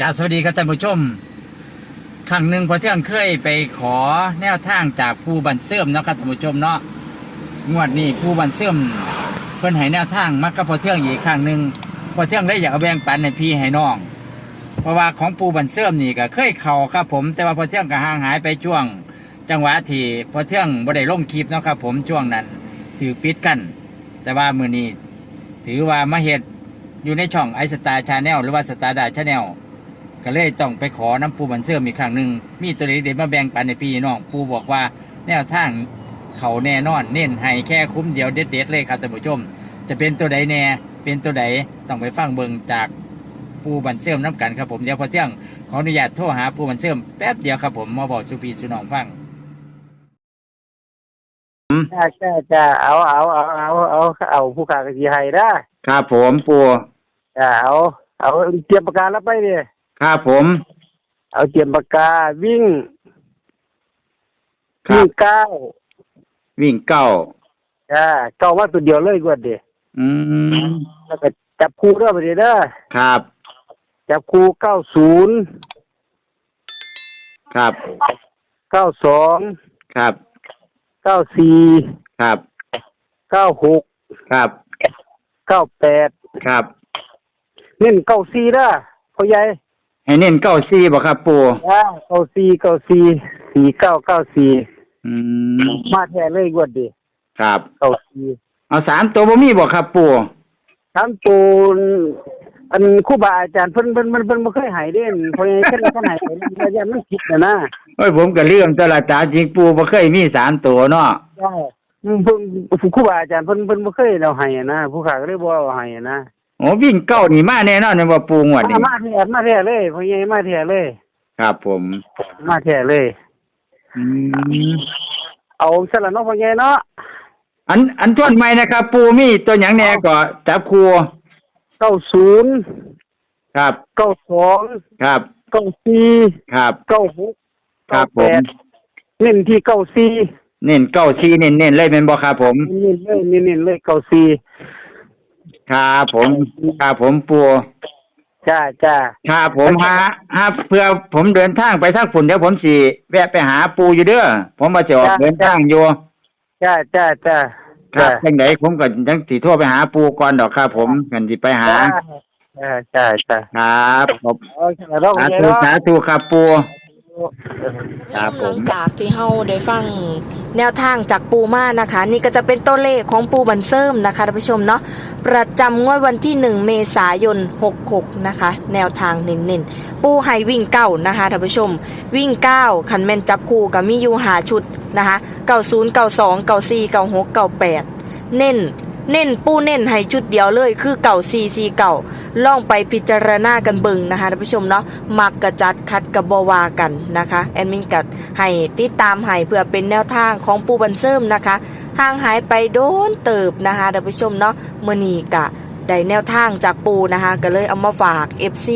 กาบสวัสดีครับท่านผู้ชมครั้งหนึ่งพอเที่ยงเคยไปขอแนวทางจากผู้บันเสื่อมเนาะครับท่านผู้ชมเนาะงวดนี้ผู้บันเสื่อมเพิ่นให้แนวทางมักกับพอเที่ยงอีกครั้งหนึ่งพอเที่ยงได้อยากเอาแบ่งปันให้พี่ให้น้อง เพราะว่าของปูบันเสื่อมนี่ก็เคยเข่าครับผม แต่ว่าพอเที่ยงก็ห่างหายไปช่วง จังหวะที่พอเที่ยงบ่ได้ลงคลิปเนาะครับผมช่วงนั้นถือปิดกัน แต่ว่ามือนี้ถือว่ามาเฮ็ดอยู่ในช่องไอสตาร์ชาแนลหรือว่าสตาร์ดาชาแนล ก็เลยต้องไปขอน้ำปูบันเสื่อมอีกครั้งหนึ่งมีตัวเด็ดๆมาแบ่งปันในพี่น้องปูบอกว่าแนวทางเขาแน่นอนเน้นให้แค่คุ้มเดียวเด็ดๆเลยครับท่านผู้ชม จะเป็นตัวใดแน่เป็นตัวใดต้องไปฟังเบิงจากปูบันเสื่อมน้ำกันครับผมเดี๋ยวพอเที่ยงขออนุญาตโทรหาปูบันเสื่อมแป๊บเดียวครับผมมาบอกสุพีสุน้องฟังจ้าจ้าจ้าเอาเอาเอาเอาเอาเอาผู้ขากระสีไห้ได้ครับผมปูจ้าเอาเอาเตรียมปากกาแล้วไปเนี่ย ครับผม เอาเตรียมปากกาวิ่งวิ่งเก้าวิ่งเก้าจ้าเก้ามาตัวเดียวเลยกว่าเดียอืมแล้วก็จับคู่เด้อไปเด้อเด้อครับ จับคู่เก้าศูนย์ครับ เก้าสองครับ เก้าสี่ครับ เก้าหกครับ เก้าแปดครับ เน้นเก้าสี่เด้อพ่อใหญ่ ให้เน้นเก้าซี่บ่ครับปูจ้าเก้าสี่เก้าสี่สี่เก้าเก้าสี่อืมมาแท้เลยกว่าเดียครับ เก้าสี่เอาสามตัวบ่มีบ่ครับปูถามตูนอันครูบาอาจารย์เพิ่นเพิ่นเพิ่นเพิ่นบ่เคยใหายเด้นเพราะงั้นเพิ่นเพิ่นใหายระยะมันคิดน่ะนะเอ้ยผมก็เรื่องตลาดจาจริงปูบ่เคยมีสามตัวเนาะใช่อืมเพิ่นครูบาอาจารย์เพิ่นเพิ่นบ่เคยเอาให้อะนะผู้ข้าก็เลยบ่เอาให้อะนะ โอ้วิ่งเก้านี่มาแน่นอนเนี่ยว่าปูงวดนี้มาแท้มาแท้เลยเพราะงั้นมาแท้เลย ครับ ผมมาแท้เลยอืมเอาซะละเนาะเพราะงั้นเนาะอันอันทวนใหม่นะครับ ปูมีตัวหยังแน่ก็จับครัว90ครับ92ครับ94ครับ96ครับผม98เน้นที่94เน้นเก้าซี่เน้นเน้นเลยเป็นบ่ครับผม เน้นเลยเน้นๆเลย94 ครับผมครับผมปูจ้าจ้าครับผมหาหาเพื่อผมเดินทางไปทางฝุ่นเดี๋ยวผมสิแวะไปหาปูอยู่เด้อผมมาจะออกจ้ะเดินทางอยู่จ้าจ้าจ้าครับจังไดผมก็จังสิโทรไปหาปูก่อนดอกครับผมกันสิไปหาจ้าจ้าจ้าครับผมโอเคเราสาโอเคธุเนาะสาธุครับปู ครับผหลังจากที่เฮาได้ฟังแนวทางจากปูมานะคะ นี่ก็จะเป็นตัวเลขของปูบันเซิมนะคะท่านผู้ชมเนาะประจำงวดวันที่ 1 เมษายน 66 นะคะ แนวทางเน้นๆ ปูให้วิ่งเก้านะคะท่านผู้ชม วิ่ง 9 คันแม่นจับคู่กับมีอยู่หาชุดนะคะ 90 92 94 96 98 เน้น เน้นปูเน้นให้ชุดเดียวเลย คือเก่าซีซีเก่าล่องไปพิจารณากันเบิงนะคะท่านผู้ชมเนาะมักกระจัดคัดกับบวากันนะคะแอดมินกัดให้ติดตามให้เพื่อเป็นแนวทางของปูบันเซิมนะคะทางหายไปโดนเติบนะคะท่านผู้ชมเนาะมือนีกะได้แนวทางจากปูนะคะก็เลยเอามาฝาก FC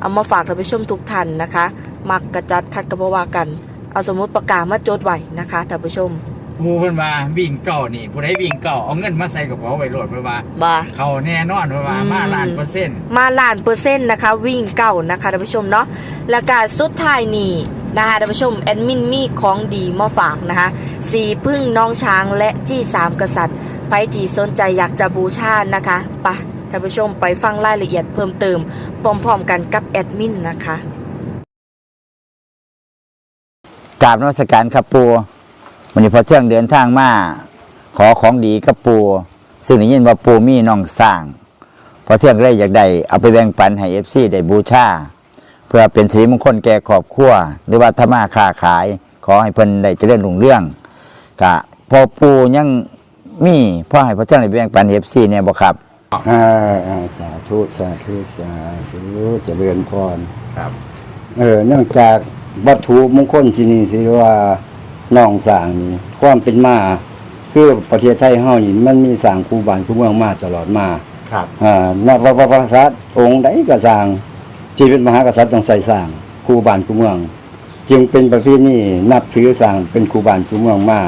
เอามาฝากท่านผู้ชมทุกท่านนะคะ มักกระจัดคัดกับบวากัน เอาสมมติประกาศมาจดไว้นะคะท่านผู้ชม ปูเพิ่นว่าวิ่งเก้านี่ผู้ใดวิ่งเก้าเอาเงินมาใส่กระเป๋าไว้โหลดเพิ่นว่าบ่าเขาแน่นอนเพิ่นว่าอืม มาล้านเปอร์เซ็นต์มาล้านเปอร์เซ็นต์นะคะ วิ่งเก่านะคะท่านผู้ชมเนาะแล้วก็สุดท้ายนี่นะคะท่านผู้ชมแอดมินมีของดีมาฝากนะคะสีพึ่งน้องช้างและจี้สามกษัตริย์ไปที่สนใจอยากจะบูชานะคะไปะท่านผู้ชมไปฟังรายละเอียดเพิ่มเติมพร้อมๆกันกับแอดมินนะคะ กราบนมัสการครับปู วันนี้พอเที่ยงเดินทางมาขอของดีกับปูซึ่งได้ยินว่าปูมีน้องสร้าง พอเที่ยงเลยอยากได้เอาไปแบ่งปันให้เอฟซีได้บูชาเพื่อเป็นสีมงคลแก่ครอบครัวหรือว่าธรรมาค้าขาย ขอให้เพิ่นได้เจริญรุ่งเรื่องกะพอปูยังมีพ่อให้พอเที่ยงได้แบ่งปันเอฟซีเนี่ยบ่ครับอ่าอ่าสาธุสาธุสาธุเจริญพร ครับ เออเนื่องจากวัตถุมงคลที่นี่สิว่า น้องสร้างนี่ความเป็นมาคือประเทศไทยเฮานี่มันมีสร้างครูบานครูเมืองมาตลอดมาครับอ่านับว่าพระกษัตริย์องค์ใดก็สร้างที่เป็นมหากษัตริย์ต้องใส่สร้างครูบานครูเมือง จึงเป็นประเพณีนับถือสร้างเป็นครูบานครูเมืองมา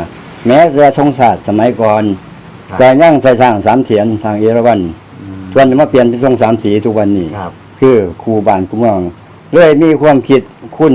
แม้จะทรงศาสตร์สมัยก่อนครับก็ยังใส่สร้างสามเสียนทางเอราวัณส่วนมาเปลี่ยนเป็นทรงสามสีทุกวันนี้ครับคือครูบานครูเมืองเลยมีความคิดคุณ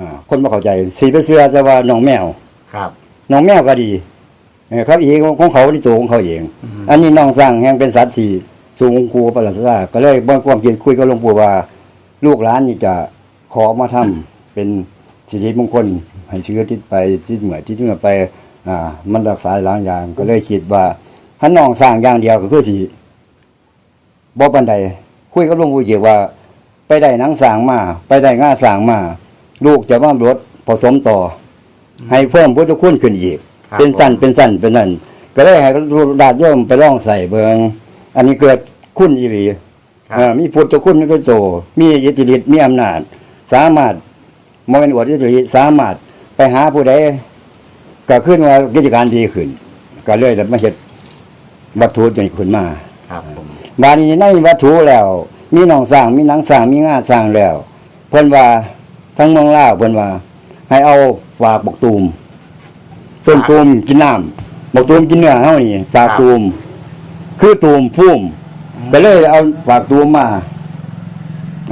อ่าคนบ่เข้าใจสีไปเสื้อจะว่าหนองแมว ครับหนองแมวก็ดีเออครับเองของเขาที่ตัวของเขาเองอันนี้น้องสร้างแห่งเป็นสัตว์ที่สูงครูประหลัดราก็เลยบ่ความคิดคุยกับหลวงปู่ว่า ลูกหลานนี่จะขอมาทำเป็นสิริมงคล ให้เชื้อทิศไปทิศเหนือทิศเหนือไป อ่า มันรักษาหลายอย่างก็เลยคิดว่าถ้าน้องสร้างอย่างเดียวก็คือสิบ่ปานใดคุยกับหลวงปู่เกี่ยวว่า ไปได้หนังสร้างมา ไปได้ง่าสร้างมา ลูกจะมาลดผสมต่ออให้เพิ่มพุทธคุณขึ้นอีก ครับเป็นสั้นเป็นสั้นเป็นนั่นก็เลยให้ดาดโย่อมไปลองใส่เบิงอันนี้เกิดคุณอีหลีครับ เอ่อมีพุทธคุณมีพระโตมีอิทธิฤทธิ์มีอำนาจ สามารถมเป็นอวดอิทธิฤทธิ์สามารถไปหาผู้ใดก็ขึ้นว่ากิจการดีขึ้น ก็เลยได้มาเฮ็ดวัตถุจนขึ้นมา ครับผม บาดนี้ในวัตถุแล้ว มีหนองสร้างมีหนังสร้างมีงาสร้างแล้ว เพิ่นว่า ทั้งเมืองลาวเพิ่นว่า ให้เอาฝากบกตูมต้นตูมกินน้ำบกตูมกินเนื้อเฮานี่ฝากตูม คือตูมพุ่มก็เลยเอาฝากตูมมา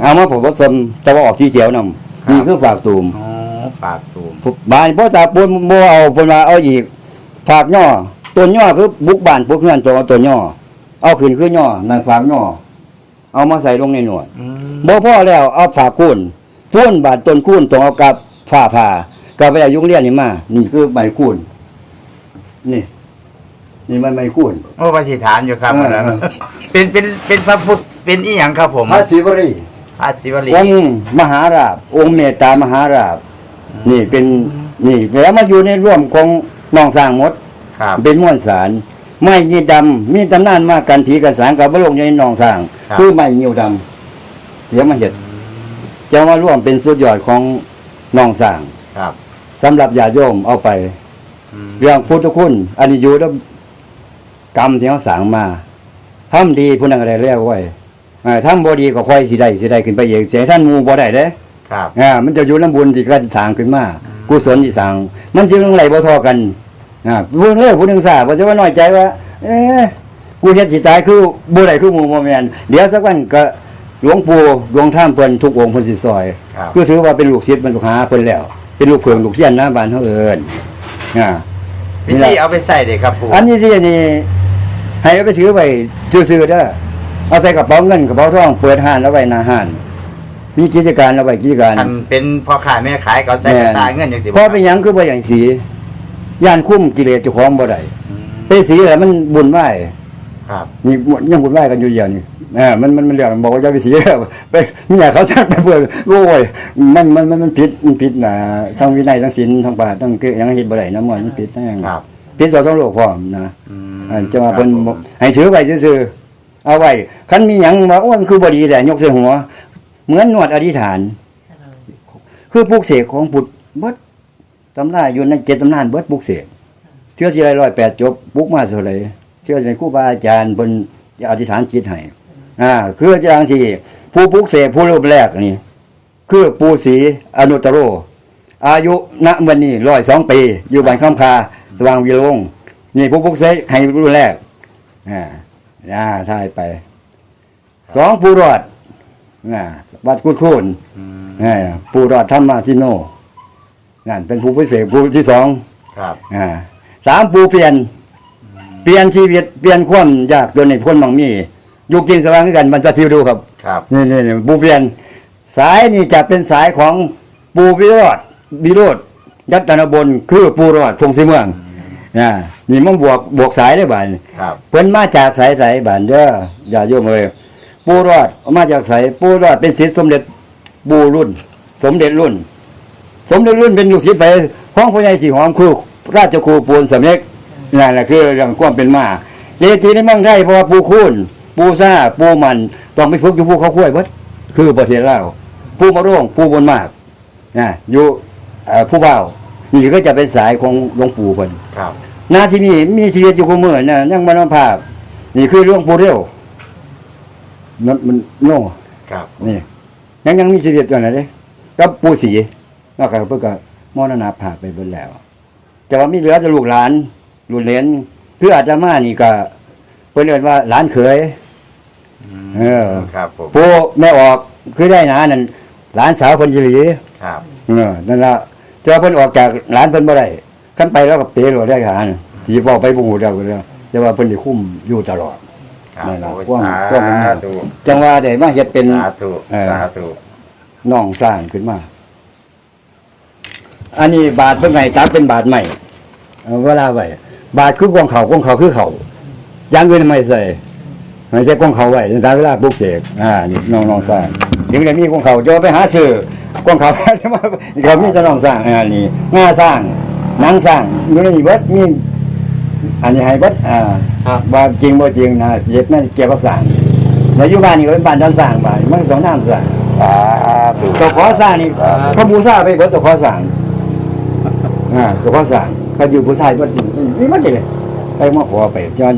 เอามาผมผสมจะว่าออกที่เขียวนำนี่คือฝากตูมอ๋อฝากตูมบานพ่อตาปูนโมเอาเพิ่นว่าเอาอีกฝากย่อตัวย่อคือบุกบ้านพวกเพื่อนตัวเอาตัวย่อเอาขึ้นคือย่อนั่นฝากย่อเอามาใส่ลงในหนวดอืมบ่พอแล้วเอาฝากคูน พูนบาดต้นคูนตรงเอากับฝ้าผ่ากับไปอายุเรียนนี่มา นี่คือใบคูนนี่ นี่มันใบคูนโอ้ปฏิฐานอยู่ครับเอออันนั้นเป็นเป็นเป็นพระพุทธเป็นอีหยังครับผมพระศิวรีพระศิวลีองค์มหาราบ องค์เมตตามหาราบ นี่เป็นนี่แล้วมาอยู่ในร่วมของน้องสร้างหมดครับ เป็นม้วนสารไม้ยีดำมีตำนานมากกันถีกันสารกับบลงในหนองสร้างครับคือไม้เงียวดำเดี๋ยวมาเห็ด จะมาร่วมเป็นสุดยอดของหนองสร้างครับสำหรับญาติโยมเอาไป อืมเรื่องพุทธคุณอันนี้อยู่ด้วยกรรมที่เขาสั่งมาทำดีผู้นั้นอะไรเรียกไว้อ่าทำบ่ดีก็ค่อยสิได้สิได้ขึ้นไปเองเสียท่านหมูบ่ได้เด้ ครับ อ่ามันจะอยู่น้ำบุญที่กระสร้างขึ้นมากุศลที่สร้างมันจึงไหลบ่เทอกันอ่าผู้เลิกผู้หนึงทราบว่าจะว่าน้อยใจว่า เอ๊ะกูเฮ็ดสิตายคือบ่ได้คือหมู่บ่แม่นเดี๋ยวสักวันก็ หลวงปู่หลวงท่ามเพิ่นทุกองค์เพิ่นสิซอยครับ คือถือว่าเป็นลูกศิษย์เป็นลูกหาเพิ่นแล้ว เป็นลูกเพิงลูกเทียนนะบ้านเฮาเอิ้นอ่า วิธีเอาไปใส่เด็กครับปู่ อันนี้สิอันนี้ให้เอาไปซื้อไว้ซื่อๆเด้อเอาใส่กระเป๋าเงินกระเป๋าทองเปิดห้านเอาไว้หน้าห้าน มีกิจการเอาไว้กิจการ คันเป็นพ่อขายแม่ขายเขาใส่กระตาเงินอย่างสิพอเป็นหยังคือบ่อย่างสีย่านคุ้มกิเลสเจ้าของบ่ได้อืมไปสีอะไรมันบุญไหวครับ นี่ยังบุญไหวกันอยู่เดียวนี่ อ่ามันมันมันเรื่องบอกว่าจะไปสีแล้วไปเมียเขาสั่งไปเพื่อโอ้ยมันมันมันมันผิดมันผิดนะทั้งวินัยทั้งศีลทั้งปาทั้งคือยังเฮ็ดบ่ได้นะมันมันผิดทั้งครับผิดสองทั้งโลกพร้อมนะอืมอันจะมาเพิ่นบอกให้ถือไว้ซื่อๆเอาไว้คันมีหยังว่าโอ้ยมันคือบ่ดีแต่ยกใส่หัว เหมือนนวดอธิษฐาน คือปลูกเสกของพุทธเบิดตำราอยู่ในเจ็ดตำนานเบิดปลูกเสกเชื่อสิไรร้อยแปดจบปลูกมาเท่าไหร่เชื่อในครูบาอาจารย์เพิ่นอธิษฐานจิตให้ อ่าคืออาจารย์ที่ผู้ปลูกเสกผู้รูปแรกนี่ คือปู่ศรีอนุตตโร อายุณวันนี้ร้อยสองปี อยู่บ้านข้ามคาสว่างวิโรงนี่ผู้ปลูกเสกให้รุ่นแรกอ่าอ่าท่ายไปสองผู้รอดอ่าวัดกุดคูนอืมอ่าผู้รอดธรรมาทิโนนั่นเป็นผู้พิเศษผู้ที่สองครับอ่าสามผู้เปลี่ยน เปลี่ยนชีวิตเปลี่ยนความยากจนในพ้นมังมี อยู่กินสว่างด้วยกันมันจะทิวดูครับครับนี่นี่นี่ปูเปลี่ยน สายนี่จะเป็นสายของปูวิโรธวิโรธยัตนบนคือปูรอดทรงสีเมืองอ่านี่มันบวกบวกสายได้บ่ายครับเพิ่นมาจากสายสายบ้านเด้ออย่าโยมเลยปูรอดมาจากสายปูรอดเป็นศิษย์สมเด็จปูรุ่น สมเด็จรุ่น สมเด็จรุ่นเป็นลูกศิษย์ไปของพ่อใหญ่ที่หอมคือราชครูปูนสำเร็จนั่นแหละคือเรื่องความเป็นมาเจตีในเมืองไทยเพราะว่าปูคูน ปูซ่าปูมันต้องไปฝึกอยู่ภูเขาคุ้วยเบิดคือประเทศลาวปูมะโรงปูบนมากนะอยู่เอ่อผู้เบานี่ก็จะเป็นสายของหลวงปู่เพิ่นครับนาที่นี่มีชีวิตอยู่คู่มือนะยังมรณภาพ นี่คือหลวงปู่เร็วมันมันโน่ครับนี่ยังยังมีชีวิตอยู่นะเด้กับปู่ศรีนอกจากเพิ่นก็มรณภาพไปเบิดแล้ว แต่ว่ามีเหลือแต่ลูกหลานลูกเหลนคืออาตมานี่ก็เพิ่นเรียกว่าหลานเขย เออครับผมปู่แม่ออกคือได้นะนั่นหลานสาวเพิ่นอีหลีครับเออนั่นล่ะแต่ว่าเพิ่นออกจากหลานเพิ่นบ่ได้คันไปแล้วก็เปโลได้หาน่ะที่บอกไปบ่ฮู้แล้วก็แล้วแต่ว่าเพิ่นสิคุ้มอยู่ตลอดครับนั่นล่ะโอ้ยความสาความมันธุจังว่าได้มาเฮ็ดเป็นสาธุเออสาธุน้องสร้างขึ้นมา อันนี้บาทเพิ่นไงตักเป็นบาทใหม่เอาเวลาไว้บาทคือกองเขากองเขาคือเขาอย่างอื่นไม่ใส่ ไม่ใช่กองเขาไว้ตามเวลาปลุกเสกอ่านี่น้องน้องสร้างถึงจะมีกองเขาจะไปหาซื้อกองเขาเขามีแต่น้องสร้างอ่านี่งาสร้างหนังสร้างอยู่ในนี้เบิดมีอันนี้ให้เบิดอ่าครับว่าจริงบ่จริงนะเฮ็ดแม่นเกี่ยวกับสร้างแล้วอยู่บ้านนี่ก็เป็นบ้านด้านสร้างบ้านมันต้องน้ำสร้างสาธุเจ้าขอสร้างนี่เขาบูชาไปเบิดเจ้าขอสร้างอ่าเจ้าขอสร้างเขาอยู่บูชาเบิดนี่มันได้เลยไปมาขอไปจน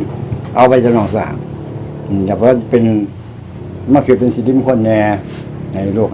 เอาไปจะลองสร้าง อืมแต่ว่าเป็นมาคิดเป็นสิริมงคลแน่ในโลก